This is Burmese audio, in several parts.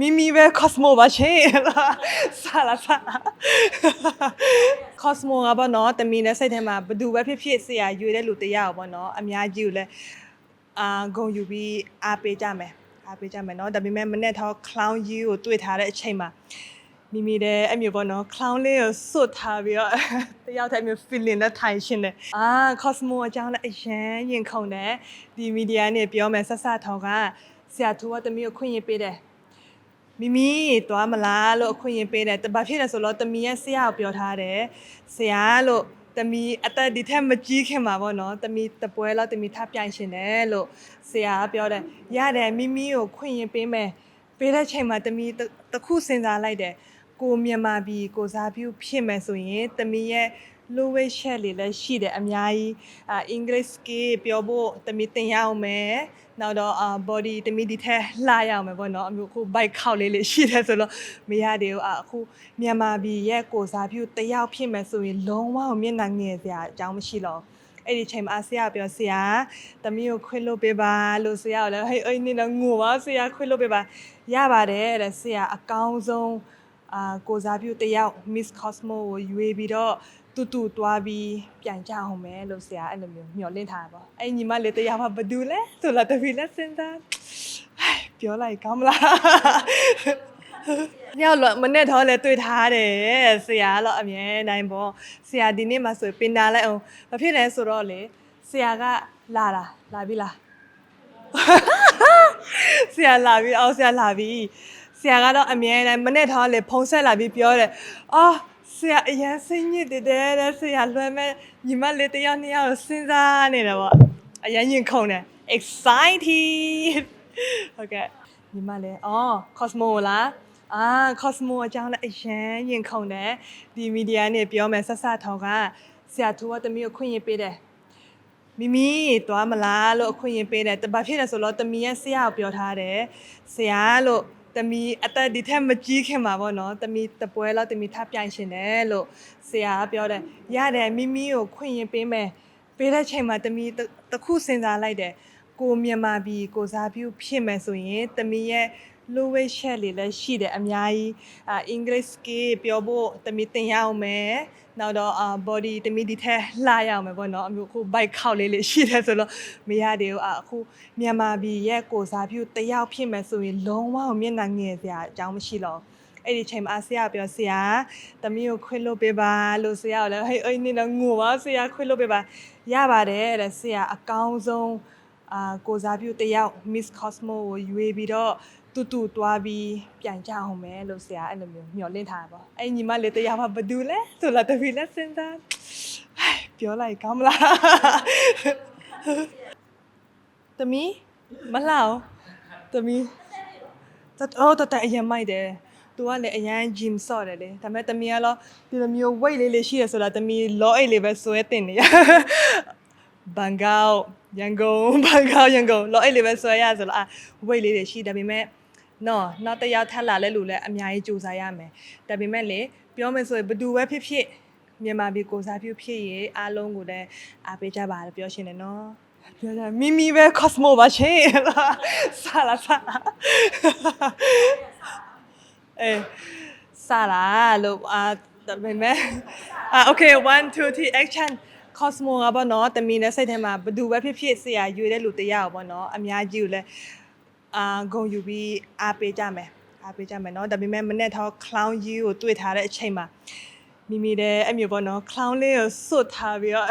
မိမိပဲ Cosmo ပါရှင်ဆလာဆလာ Cosmo ကပေါ့နော်တမီနဲ့စိတ်ထဲမှာဘယ်သူပဲဖြစ်ဖြစ်ဆရာရွေတဲ့လူတစ်ယောက်ပေါ့နော်အများကြီးကိုလည်းအာဂုံယူပြီးအားပေးကြမယ်အားပေးကြမယ်နော်ဒါပေမဲ့မနေ့တော့ clown ကြီးကိုတွေ့ထားတဲ့အချိန်မှာမိမိတဲ့အမျိုးပေါ့နော် clown လေးကိုစွတ်ထားပြီးတော့တယောက်တည်းမျိုး feeling နဲ့ထိုင်ရှင်တယ်အာ Cosmo အကြောင်းလည်းအရန်ရင်ခုန်တယ်ဒီမီဒီယာနဲ့ပြောမယ်ဆက်ဆက်ထောင်ကဆရာသူကတမီးကိုခွင့်ရပေးတယ် မိမိသွားမလားလို့အခွင့်အရေးပေးတယ်တဘာဖြစ်လဲဆိုတော့တမီရဲ့ဆရာကိုပြောထားတယ်ဆရာလို့တမီအသက်ဒီထက်မကြီးခင်မှာပေါ့နော်တမီတပွဲလောက်တမီထပ်ပြိုင်ရှင်တယ်လို့ဆရာကပြောတယ်ရတယ်မိမိကိုခွင့်ရင်ပေးမယ်ပေးတဲ့ချိန်မှာတမီတစ်တစ်ခုစဉ်းစားလိုက်တယ်ကိုမြန်မာပြည်ကိုစားပြုဖြစ်မယ်ဆိုရင်တမီရဲ့ low weight share လေးလည်းရှိတယ်အများကြီးအာ English skill ပြောဖို့တမီသင်ရအောင်မယ်နောက်တော့အာ body တမီဒီထက်လှရအောင်မယ်ပေါ့နော်အမျိုးအခု bike ခောက်လေးလေးရှိတယ်ဆိုတော့မရသေးဘူးအာအခုမြန်မာပြည်ရဲ့ကိုစားပြုတယောက်ဖြစ်မယ်ဆိုရင်လုံးဝမျက်နှာငယ်စရာအကြောင်းမရှိတော့ဘူးအဲ့ဒီချိန်မှာဆရာပြောဆရာတမီးကိုခွင့်လို့ပေးပါလို့ဆရာကလည်းဟေးအဲ့နေတော့ငိုပါဆရာခွင့်လို့ပေးပါရပါတယ်တဲ့ဆရာအကောင်းဆုံးအာကိုစားပြုတယောက် Miss Cosmo ကိုရွေးပြီးတော့ တူတူတွားပြီးပြန်ကြအောင်မယ်လို့ဆရာအဲ့လိုမျိုးမျှော်လင့်ထားတာပေါ့အဲ့ညီမလေးတယောက်ကဘာတူလဲဆိုလာတပီလက်စင်သားဟိုင်ပြောလိုက်ကောင်းမလားညောက်လို့မနဲ့တော့လဲတွေ့ထားတယ်ဆရာကတော့အမြဲတမ်းပေါ့ဆရာဒီနေ့မှဆိုပင်တာလိုက်အောင်ဘာဖြစ်လဲဆိုတော့လေဆရာကလာတာလာပြီလားဆရာလာပြီအော်ဆရာလာပြီဆရာကတော့အမြဲတမ်းမနဲ့ထားလေဖုံးဆက်လာပြီးပြောတယ်အော် ဆရာအရင်စိတ်ညစ်တယ်တဲ့ဆရာလွယ်မဲ့ညီမလေးတစ်ယောက်နှစ်ယောက်ကိုစဉ်းစားနေတယ်ပေါ့အရင်ရင်ခုန်တယ် excited ဟုတ်ကဲ့ညီမလေးအော် cosmo လားအာ cosmo အကြောင်းလည်းအရင်ရင်ခုန်တယ်ဒီမီဒီယာနဲ့ပြောမယ်ဆက်ဆက်ထောင်ကဆရာသူကတမီးကိုခွင့်ရပေးတယ်မိမိသွားမလားလို့အခွင့်အရေးပေးတယ်တဘာဖြစ်လဲဆိုတော့တမီရဲ့ဆရာကိုပြောထားတယ်ဆရာလို့ တမီအသက်ဒီထက်မကြီးခင်မှာပေါ့နော်တမီတပွဲလောက်တမီထပ်ပြိုင်ရှင်တယ်လို့ဆရာကပြောတယ်ရတယ်မိမိကိုခွင့်ရင်ပေးမယ်ပေးတဲ့ချိန်မှာတမီတစ်တစ်ခုစဉ်းစားလိုက်တယ်ကိုမြန်မာပြည်ကိုစားပြုဖြစ်မယ်ဆိုရင်တမီရဲ့ low weight share လေးလည်းရှိတယ်အများကြီးအာ English skill ပြောဖို့တမီသင်ရအောင်မယ်နောက်တော့အာ body တမီဒီထက်လှရအောင်မယ်ပေါ့နော်အမျိုးအခု bike ခောက်လေးလေးရှိတယ်ဆိုတော့မရသေးဘူးအာအခုမြန်မာပြည်ရဲ့ကိုစားပြုတယောက်ဖြစ်မယ်ဆိုရင်လုံးဝမျက်နှာငယ်စရာအကြောင်းမရှိတော့ဘူးအဲ့ဒီချိန်မှာဆရာပြောဆရာတမီးကိုခွင့်လို့ပေးပါလို့ဆရာကလည်းဟေးအဲ့နေတော့ငိုပါဆရာခွင့်လို့ပေးပါရပါတယ်တဲ့ဆရာအကောင်းဆုံးအာကိုစားပြုတယောက် Miss Cosmo ကိုရွေးပြီးတော့ တူတူတွားပြီးပြန်ကြအောင်မယ်လို့ဆရာအဲ့လိုမျိုးမျှော်လင့်ထားတာပေါ့အဲ့ညီမလေးတယောက်ကဘာတူလဲဆိုလာတပီလက်စင်သားဟိုင်ပြောလိုက်ကောင်းမလားတမီမလှအောင်တမီတအော်တတအရင်မိုက်တယ်သူကလည်းအရန် gym ဆော့တယ်လေဒါပေမဲ့တမီကတော့ဒီလိုမျိုး weight လေးလေးရှိရဆိုတာတမီ low အိတ်လေးပဲဆွဲတင်နေရဘန်ကောက်ရန်ကုန်ဘန်ကောက်ရန်ကုန်လောအဲ့လေးပဲဆွဲရဆိုတော့အဝိတ်လေးတွေရှိဒါပေမဲ့ နော်နောက်တစ်ယောက်ထပ်လာလဲလူလဲအများကြီးကြိုးစားရမယ်ဒါပေမဲ့လေပြောမယ်ဆိုရင်ဘယ်သူပဲဖြစ်ဖြစ်မြန်မာပြည်ကိုစားပြုဖြစ်ရေးအားလုံးကိုလည်းအားပေးကြပါလို့ပြောရှင်တယ်နော်ပြောကြမိမိပဲ cosmo ပါရှင်ဆလာဆလာအေးဆလာလို့အာဒါပေမဲ့အာ okay 1 2 3 action cosmo ကပေါ့နော်တမီနဲ့စိတ်ထဲမှာဘယ်သူပဲဖြစ်ဖြစ်ဆရာရွေတဲ့လူတစ်ယောက်ပေါ့နော်အများကြီးကိုလည်း အာဂုံယူပြီးအားပေးကြမယ်အားပေးကြမယ်နော်ဒါပေမဲ့မနေ့တော့ clown ကြီးကိုတွေ့ထားတဲ့အချိန်မှာမိမိတဲ့အမျိုးပေါ့နော် clown လေးကိုစွတ်ထားပြီးတော့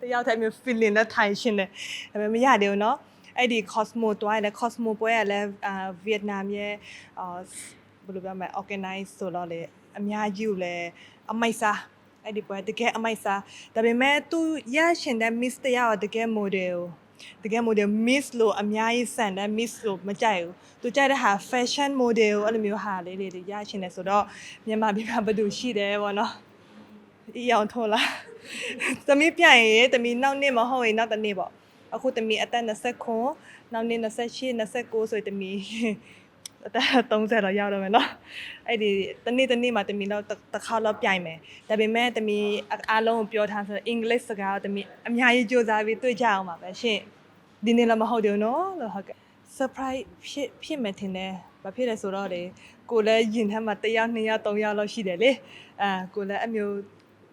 တယောက်တည်းမျိုး feeling နဲ့ထိုင်ရှင်တယ်ဒါပေမဲ့မရသေးဘူးနော်အဲ့ဒီ cosmo တွားရတယ် cosmo ပွဲကလည်းအာဗီယက်နမ်ရဲ့အာဘယ်လိုပြောမလဲ organize ဆိုတော့လေအများကြီးကိုလည်းအမိုက်စားအဲ့ဒီပွဲတကယ်အမိုက်စားဒါပေမဲ့သူရရှင်တဲ့ miss တယောက်ကတကယ် model တကယ် model miss လို့အများကြီးစံတယ် miss လို့မကြိုက်ဘူးသူကြိုက်တဲ့ဟာ fashion model အဲ့လိုမျိုးဟာလေးတွေရရှင်တယ်ဆိုတော့မြန်မာပြည်မှာဘယ်သူရှိတယ်ပေါ့နော်အီအောင်ထိုးလားသမီးပြိုင်ရေသမီးနောက်နေ့မဟုတ်ရင်နောက်တစ်နေ့ပေါ့အခုသမီးအသက်29နောက်နေ့28 29ဆိုရင်သမီး အသက်30တော့ရောက်တော့မယ်နော်အဲ့ဒီတနေ့တနေ့မှာတမီတော့တစ်ခါတော့ပြိုင်မယ်ဒါပေမဲ့တမီအားလုံးကိုပြောထားဆိုအင်္ဂလိပ်စကားတော့တမီအများကြီးကြိုးစားပြီးတွေ့ကြအောင်ပါပဲရှင်ဒီနေ့လည်းမဟုတ်သေးဘူးနော်လို့ဟုတ်ကဲ့ surprise ဖြစ်ဖြစ်မယ်ထင်တယ်ဘာဖြစ်လဲဆိုတော့လေကိုလည်းယင်ထဲမှာတယောက်နှစ်ယောက်သုံးယောက်လောက်ရှိတယ်လေအဲကိုလည်းအမျိုး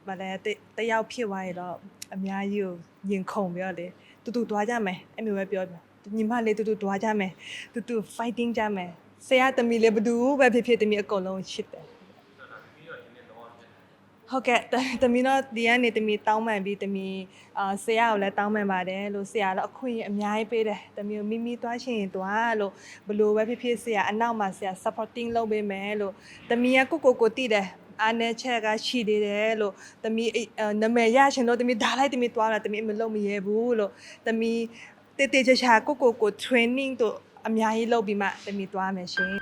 ဘာလဲတယောက်ဖြစ်သွားရတော့အများကြီးကိုယင်ခုန်ပြောလေတူတူသွားကြမယ်အမျိုးပဲပြောညီမလေးတူတူသွားကြမယ်တူတူ fighting ကြမယ် ဆရာတမီလေးဘယ်သူပဲဖြစ်ဖြစ်တမီအကုန်လုံးချစ်တယ်ဟုတ်ကဲ့တတမီတော့ဒီကနေတမီတောင်းပန်ပြီးတမီအာဆရာကိုလည်းတောင်းပန်ပါတယ်လို့ဆရာတော့အခွင့်အရေးအများကြီးပေးတယ်တမီကိုမိမိသွားချင်ရင်သွားလို့ဘလို့ပဲဖြစ်ဖြစ်ဆရာအနောက်မှာဆရာ supporting လုပ်ပေးမယ်လို့တမီကကိုကိုကိုတည်တယ်အားနဲ့ချက်ကရှိသေးတယ်လို့တမီအဲ့အာနာမည်ရရှင်လို့တမီဒါလိုက်တမီသွားတာတမီမလုပ်မရဲဘူးလို့တမီတေတေချာချာကိုကိုကို training တို့ အများကြီးလုပ်ပြီးမှတမီသွားမယ်ရှင်